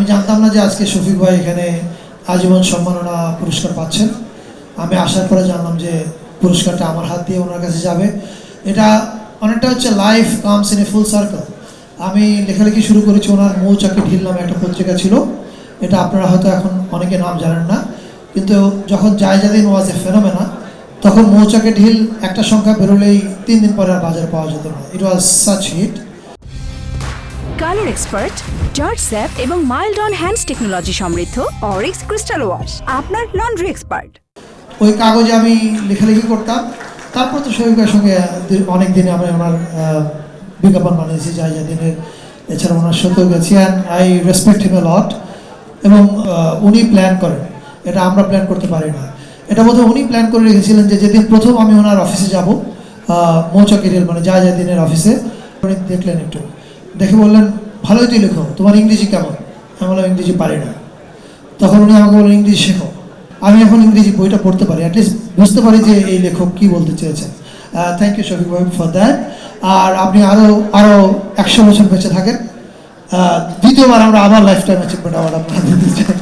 আমি জানতাম না যে আজকে শফিক ভাই এখানে আজীবন সম্মাননা পুরস্কার পাচ্ছেন। আমি আসার পরে জানলাম যে পুরস্কারটা আমার হাত দিয়ে ওনার কাছে যাবে। এটা অনেকটা হচ্ছে life comes in a full circle আমি লেখালেখি শুরু করেছি ওনার মৌচাকে ঢিল নামে একটা পত্রিকা ছিল। এটা আপনারা হয়তো এখন অনেকে নাম জানেন না। কিন্তু যখন জায়জাদিন ওয়াজ এ ফেনোমেনা তখন মৌচাকে ঢিল একটা সংখ্যা বেরোলেই তিন দিন পরে আর বাজারে পাওয়া যেত না। It was such hit colour expert George sap এবং মাইল্ড অন হ্যান্ডস টেকনোলজি সমৃদ্ধ অরিক্স ক্রিস্টাল ওয়াশ আপনার লন্ড্রি এক্সপার্ট ওই কাগজে আমি লেখালেখি করতাম। তারপর তো শহীদের সঙ্গে অনেক দিনে আমি ওনার বিজ্ঞাপন বানিয়েছি যাই যা দিনের। এছাড়া ওনার সাথেও গেছি and I respect him lot এবং উনি প্ল্যান করেন। এটা আমরা প্ল্যান করতে পারি না। এটা বোধহয় উনি প্ল্যান করে রেখেছিলেন যে যেদিন প্রথম আমি ওনার অফিসে যাব মৌচাকিরের মানে যা যা দিনের অফিসে উনি দেখলেন একটু। দেখে বললেন, ভালোই তুই লেখো, তোমার ইংরেজি কেমন? আমি বললাম, ইংরেজি পারি না। তখন উনি আমাকে বললেন, ইংরেজি শেখো। আমি এখন ইংরেজি বইটা পড়তে পারি অ্যাটলিস্ট বুঝতে পারি যে এই লেখক কি বলতে চেয়েছেন। থ্যাংক ইউ শফিক ভাই ফর দ্যাট আর আপনি আরও আরও একশো বছর বেঁচে থাকেন। দ্বিতীয়বার আমরা আবার লাইফ টাইম অ্যাচিভমেন্ট অ্যাওয়ার্ড আপনার দিতে চাই।